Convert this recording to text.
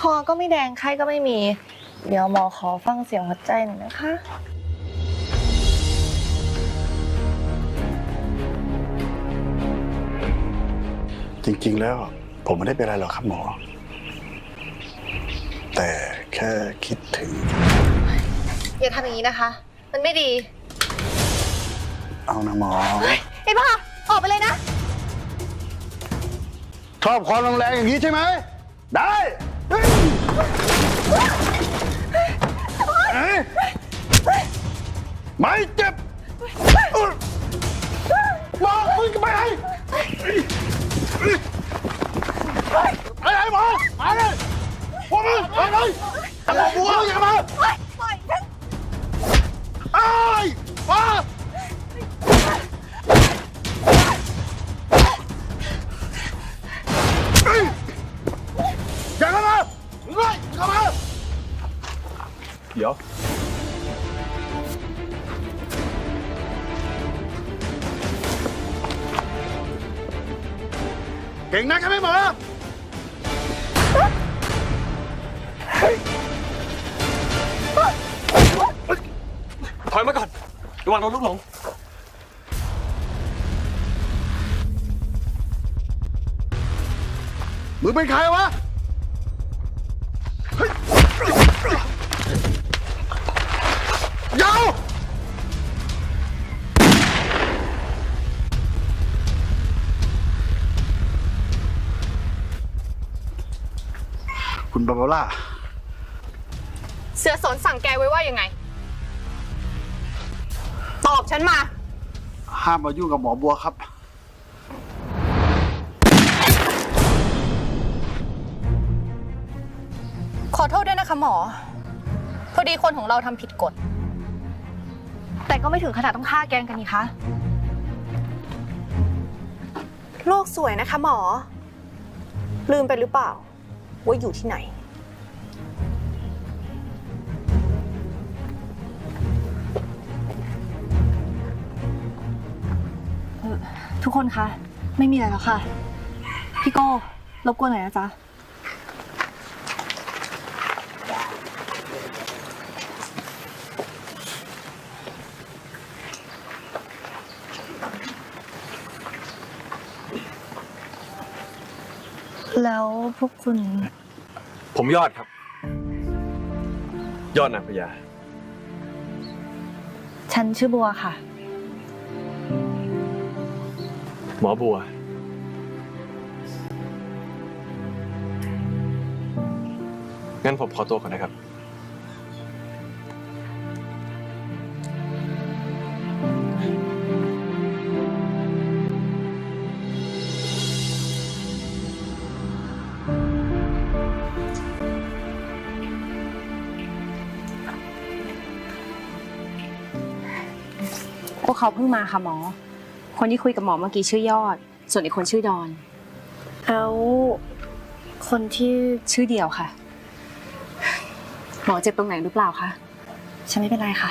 คอก็ไม่แดงไข้ก็ไม่มี เดี๋ยวหมอขอฟังเสียงหัวใจหน่อยนะคะ จริงๆ แล้วผมไม่ได้เป็นอะไรหรอกครับหมอ แต่แค่คิดถึง อย่าทำอย่างนี้นะคะ มันไม่ดีเอานะหมอ ไอ้บ้าออกไปเลยนะ ชอบความแรงๆอย่างนี้ใช่ไหม ได้เฮ้ยเอ้ย ไม่เจ็บบอกมึงไปไหนไปไหนหมอไปเลยพวกมึงไปเลยตำรวจบัวอย่ามา เดี๋ยวเก่งนักใช่ไหมหมอถอยมาก่อนระวังโดนลูกหลง มึงเป็นใครวะ คุณบาบาร่า เสือสนสั่งแกไว้ว่ายังไง ตอบฉันมา ห้ามมายุ่งกับหมอบัวครับ ขอโทษด้วยนะคะหมอ พอดีคนของเราทำผิดกฎ แต่ก็ไม่ถึงขนาดต้องฆ่าแกล้งกันนี่คะ โลกสวยนะคะหมอ ลืมไปหรือเปล่า ว่าอยู่ที่ไหน ทุกคนคะ ไม่มีอะไรแล้วค่ะ พี่โก้รบกวนหน่อยนะจ๊ะ แล้วพวกคุณ ผมยอดครับ ยอดนางพญาฉันชื่อบัวค่ะ หมอบัว งั้นผมขอตัวก่อนนะครับ พวกเขาเพิ่งมาค่ะหมอ คนที่คุยกับหมอเมื่อกี้ชื่อยอด ส่วนอีกคนชื่อดอน แล้วคนที่ชื่อเดียวค่ะ หมอเจ็บตรงไหนหรือเปล่าคะ ฉันไม่เป็นไรค่ะ